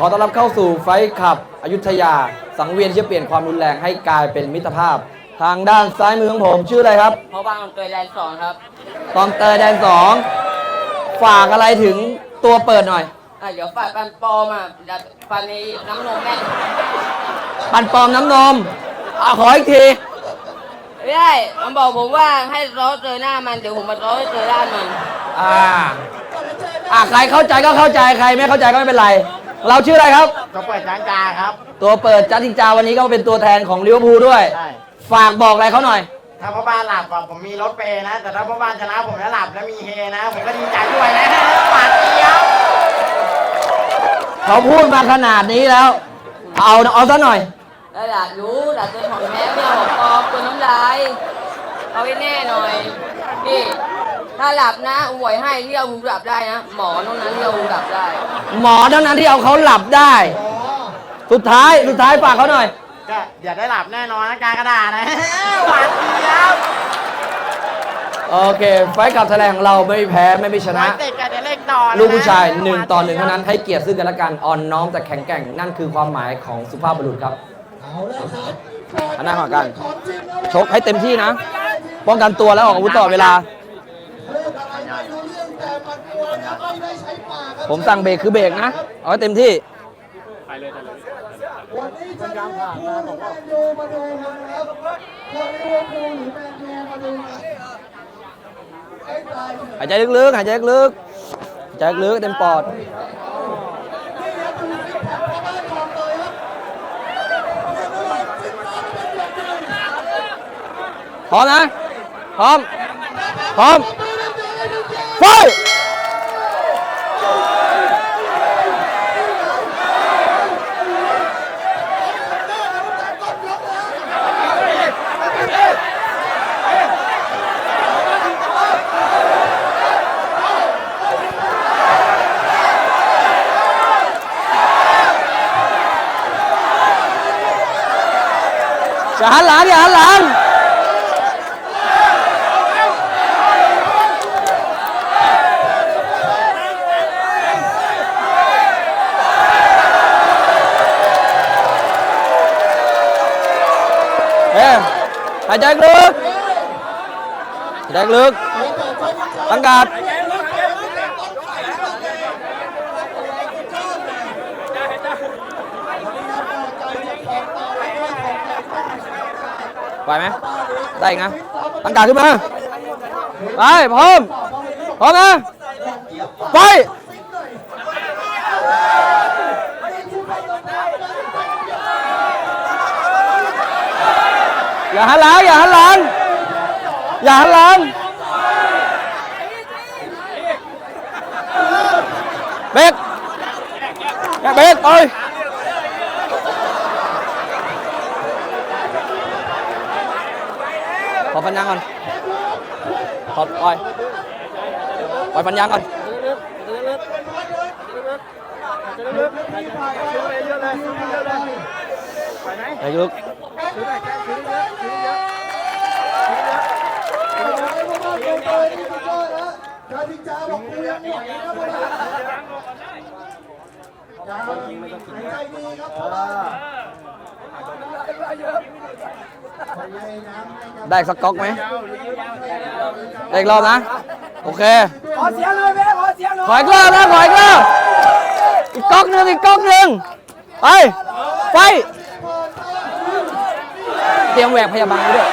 ขอต้อนรับเข้าสู่ไฟท์ขับอยุธยา สังเวียนที่จะเปลี่ยนความรุนแรงให้กลายเป็นมิตรภาพ ทางด้านซ้ายมือของผมชื่ออะไรครับ เพราะบางเกิดแลนด์สองครับตองเตอร์แดนสองฝากอะไรถึงตัวเปิดหน่อย อะเดี๋ยวฝ่ายปันปลอมอะจะฟันในน้ำนมแม่นปันปลอมน้ำนมอะขออีกที ไม่ได้มันบอกผมว่าให้ร้อเจอหน้ามันเดี๋ยวผมมาร้อให้เจอด้านมัน อ่า อะใครเข้าใจก็เข้าใจใครไม่เข้าใจก็ไม่เป็นไร เราชื่ออะไรครับก็เปิดจานจาครับ ตัวเปิดจัดทิงจาวันนี้ก็เป็นตัวแทนของลิเวอร์พูลด้วย ใช่ ฝากบอกอะไรเขาหน่อย ถ้าพ่อบ้านหลับอะผมมีรถเปย์นะ แต่ถ้าพ่อบ้านชนะผมแล้วหลับแล้วมีเฮนะ ผมก็ดีใจด้วยนะหวานเจี๊ยบเขาพูดมาขนาดนี้แล้ว เอาเอาซะหน่อย แล้วอยากรู้อยากจะถอนแม้ไม่เอาของปลอมตัวน้ำลาย เอาให้แน่หน่อย พี่ ถ้าหลับนะอวยให้ที่เอาหูหลับได้นะ หมอตรงนั้นที่เอาหูหลับได้ หมอเท่านั้นที่เอาเขาหลับได้ สุดท้ายสุดท้ายฝากเขาหน่อย ก็อย่าได้หลับแน่นอนนะการกระดาษนะ หวานเจี๊ยบโอเค ไฟท์ขับแถลงของเราไม่แพ้ไม่มีชนะหวานเด็กกันเดี๋ยวเล่นต่อนะลูกผู้ชายหนึ่งต่อหนึ่งเท่านั้นให้เกียรติซึ่งกันและกันอ่อนน้อมแต่แข็งแกร่งนั่นคือความหมายของสุภาพบุรุษครับอันนั้นมากัน ชกให้เต็มที่นะ ป้องกันตัวแล้วออกอาวุธตลอดเวลา ผมสั่งเบรกคือเบรกนะเอาให้เต็มที่วันนี้จะลิเวอร์พูลหรือแมนยูมาดูกันนะครับจะลิเวอร์พูลหรือแมนยูมาดูกันไอ้ตายหายใจลึกๆหายใจลึกๆหายใจลึกๆเต็มปอด นี่ครับดูซิกแพคพ่อบ้านของเลยครับเนี่ยดูซิกแพคเป็นแบบไหนพร้อมนะ พร้อม พร้อมไม่ได้เจอไอ้ดูเจ ไฟท์ ต้นยกแล้ว อย่าหันหลังอย่าหันหลังเอ๊ะหายใจลึกหายใจลึกตั้งการ ไหวไหมได้อีกนะตั้งการขึ้นมาไปพร้อมพร้อมนะไปอย่าหันหลังอย่าหันหลังอย่าหันหลังเบรกอย่าเบรกต่อ ขอปัญญางก่อนขอปล่อยปล่อยปัญญาก่อนไอ้ลูกชาติจ้าบอกกูยังไหวนะพ่อบ้านยังหายใจดีครับพ่อบ้านพยายามให้กับ ได้สักก๊อกไหมได้อีกรอบนะ โอเค ขอเสียงเลยแม่ขอเสียงหน่อยขออีกรอบนะขออีกรอบอีกก๊อกหนึ่งอีกก๊อกหนึ่งไปไปเตรียมแหวกพยาบาลไว้ด้วย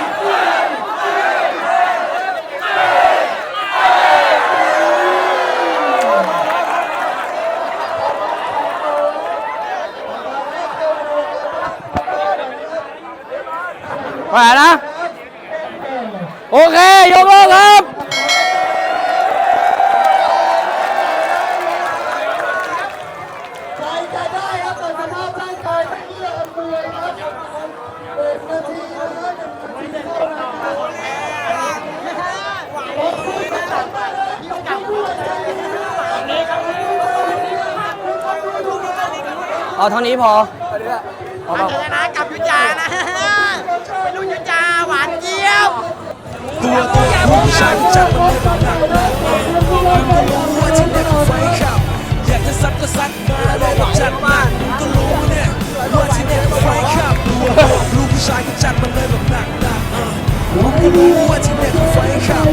แหวนะ โอเค ยกเลิกครับใจจะได้ครับแต่สภาพร่างกายไม่เอื้ออำนวยครับเอกนาทีนะฮะหนึ่งนาทีเท่านั้นครับขอบคุณครับขอบคุณผู้ชมนะครับ เอาเท่านี้พอ เอามันเอาจะกับยุทธยานะ เป็นลูกยุทธยาหวานเจี๊ยบตัวตัวผู้ชายจับมันไม่เป็นหนักมันก็รู้ว่าที่นี่คือไฟขับ อยากจะซัดก็ซัดมาเลยแบบจัดหนักก็รู้เนี่ยว่าที่เนี่คือไฟขับตัวตนรู้ผู้ชายก็จัดมาเลยแบบหนักหนักมึงก็รู้ว่าที่เนี่คือไฟขับ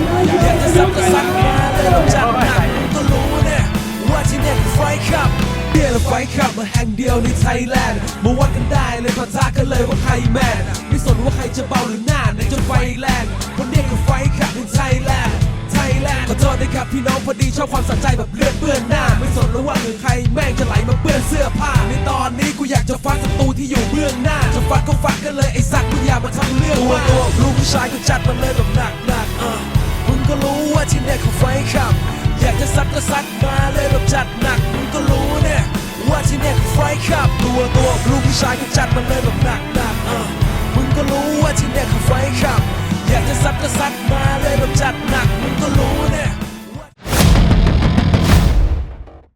อยากจะซัดก็ซัดมาเลยแบบจัดหนักมึงก็รู้เนี่ยว่าที่เนี่คือไฟขับเดียวและไฟขับมาแห่งเดียวในไทยแลนด์มาวัดกันได้เลยปะทะกันเลยว่าใครแมน สนว่าใครจะเบาหรือหน้าในจนไฟแรงคนเนี้ยคือไฟขับในไทยแลนด์ไทยแลนด์ขอโทษนะครับพี่น้องพอดีชอบความสนใจแบบเลือดเปื้อนหน้า ไม่สนแล้วว่าหรือใครแม่งจะไหลมาเปื้อนเสื้อผ้า ในตอนนี้กูอยากจะฟังศัตรูที่อยู่เบื้องหน้า จะฟังก็ฟังกันเลยไอ้สัตว์มึงอย่ามาทำเรื่องตัวตัวลูกผู้ชายก็จัดมาเลยแบบหนักหนักๆเออมึงก็รู้ว่าที่เนี่ยคือไฟขับ อยากจะซัดก็ซัดมาเลยแบบจัดหนักมึงก็รู้เนี่ยว่าที่เนี่ยคือไฟขับตัวตัวลูกผู้ชายก็จัดมาเลยแบบหนักหนัก็รู้ว่าที่เนี่ยเขาไฟขับ อยากจะซัดก็ซัดมาเลยแบบจัดหนักมึงก็รู้เนี่ย